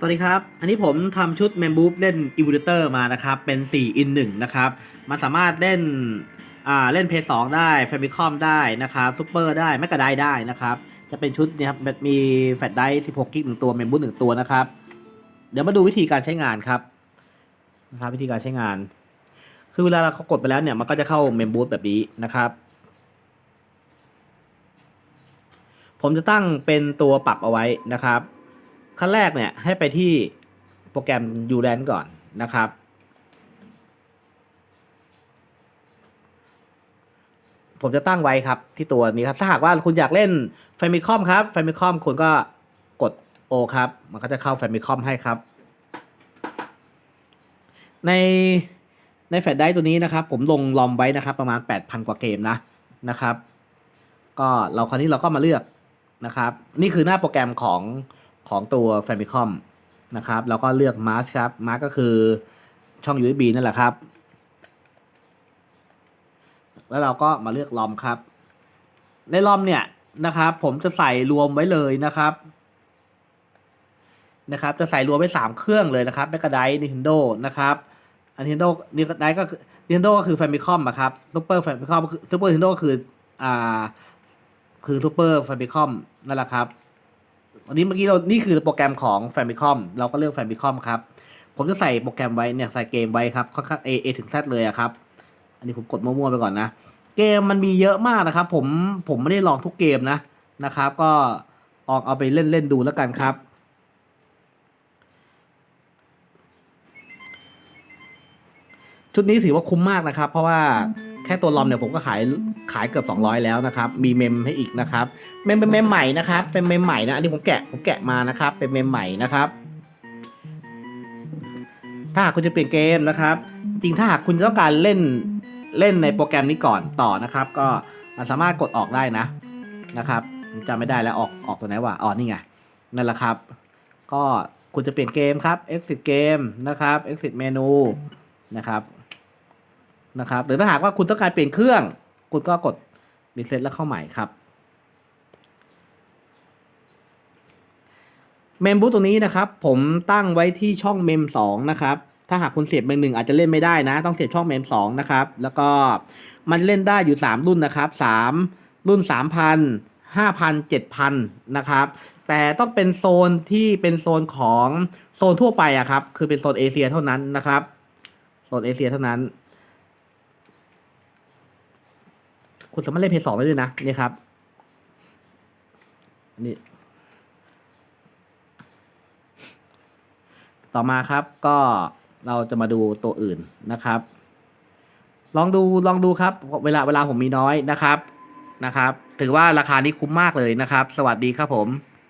สวัสดีครับ อันนี้ผมทำชุด m e m b o o เล่น e v o l u t o r มานะครับ เป็น 4 in 1นะครับ มันสามารถเล่น อ่า เล่นเพย์สองได้ f a m i c o m ได้นะครับซูเปอร์ได้แมกกาไดได้นะครับ จะเป็นชุดเนี่ยครับมีแฟลชไดร์16 กิกหนึ่งตัว m e m b o o หนึ่งตัวนะครับ เดี๋ยวมาดูวิธีการใช้งานครับนะครับวิธีการใช้งาน คือเวลาเรากดไปแล้วเนี่ยมันก็จะเข้า m e m b o o แบบนี้นะครับ ผมจะตั้งเป็นตัวปรับเอาไว้นะครับ ขั้นแรกเนี่ยให้ไปที่โปรแกรม u l a n ก่อนนะครับ ผมจะตั้งไว้ครับที่ตัวนี้ครับ ถ้าหากว่าคุณอยากเล่น f a m i c o m ครับ f a m i c o m คุณก็กด O ครับ มันก็จะเข้า f a m i c o m ให้ครับ ในในแฟลชไดร์ตัวนี้นะครับ ผมลงลอมไว้นะครับ ประมาณ 8,000 กว่าเกมนะนะครับ ก็เราคราวนี้เราก็มาเลือกนะครับ นี่คือหน้าโปรแกรมของ ของตัว Famicom นะครับ แล้วก็เลือก Mask ครับ Mask ก็คือช่อง USB นั่นแหละครับ แล้วเราก็มาเลือกลอมครับ ในลอมเนี่ยนะครับ ผมจะใส่รวมไว้เลยนะครับนะครับ จะใส่รวมไว้สามเครื่องเลยนะครับแมกกาได Nintendo นะครับ Nintendo Nintendo ก็คือ Nintendo ก็คือ Famicom อะครับ Super Famicom คือ Super Nintendo ก็คืออ่าคือ Super Famicom นั่นแหละครับ วันนี้เมื่อกี้เรานี่คือโปรแกรมของ Famicom เราก็เลือก Famicom ครับ ผมจะใส่โปรแกรมไว้เนี่ยใส่เกมไว้ครับค่อนข้าง A A ถึง Z เลยอะครับ อันนี้ผมกดมั่วๆไปก่อนนะ เกมมันมีเยอะมากนะครับ ผมผมไม่ได้ลองทุกเกมนะนะครับ ก็ลองเอาไปเล่นเล่นๆดูแล้วกันครับชุดนี้ถือว่าคุ้มมากนะครับ เพราะว่า แค่ตัวลอมเนี่ยผมก็ขายขายเกือบ200 แล้วนะครับ มีเมมให้อีกนะครับ เมมเป็นเมมใหม่นะครับ เป็นเมมใหม่นะ อันนี้ผมแกะผมแกะมานะครับ เป็นเมมใหม่นะครับ ถ้าหากคุณจะเปลี่ยนเกมนะครับ จริงถ้าหากคุณต้องการเล่นเล่นในโปรแกรมนี้ก่อนต่อนะครับ ก็มันสามารถกดออกได้นะนะครับจำไม่ได้แล้วออกออกตัวไหนวะอ๋อนี่ไงนั่นแหละครับ ก็คุณจะเปลี่ยนเกมครับ exit เกมนะครับ exit เมนูนะครับ นะครับ หรือถ้าหากว่าคุณต้องการเปลี่ยนเครื่อง คุณก็กด reset แล้วเข้าใหม่ครับเมมบูตตรงนี้นะครับผมตั้งไว้ที่ช่องเมมสองนะครับถ้าหากคุณเสียบเมมหนึ่งอาจจะเล่นไม่ได้นะ ต้องเสียบช่องเมมสองนะครับแล้วก็มันเล่นได้อยู่ 3 รุ่นนะครับ3รุ่น 3,000 5,000 7,000นะครับแต่ต้องเป็นโซนที่เป็นโซนของโซนทั่วไปอะครับคือเป็นโซนเอเชียเท่านั้นนะครับโซนเอเชียเท่านั้น คุณสามารถเล่นเพย์สองได้ด้วยนะนี่ครับนี่ต่อมาครับก็เราจะมาดูตัวอื่นนะครับ ลองดูลองดูครับ เวลาเวลาผมมีน้อยนะครับนะครับ ถือว่าราคานี้คุ้มมากเลยนะครับ สวัสดีครับผม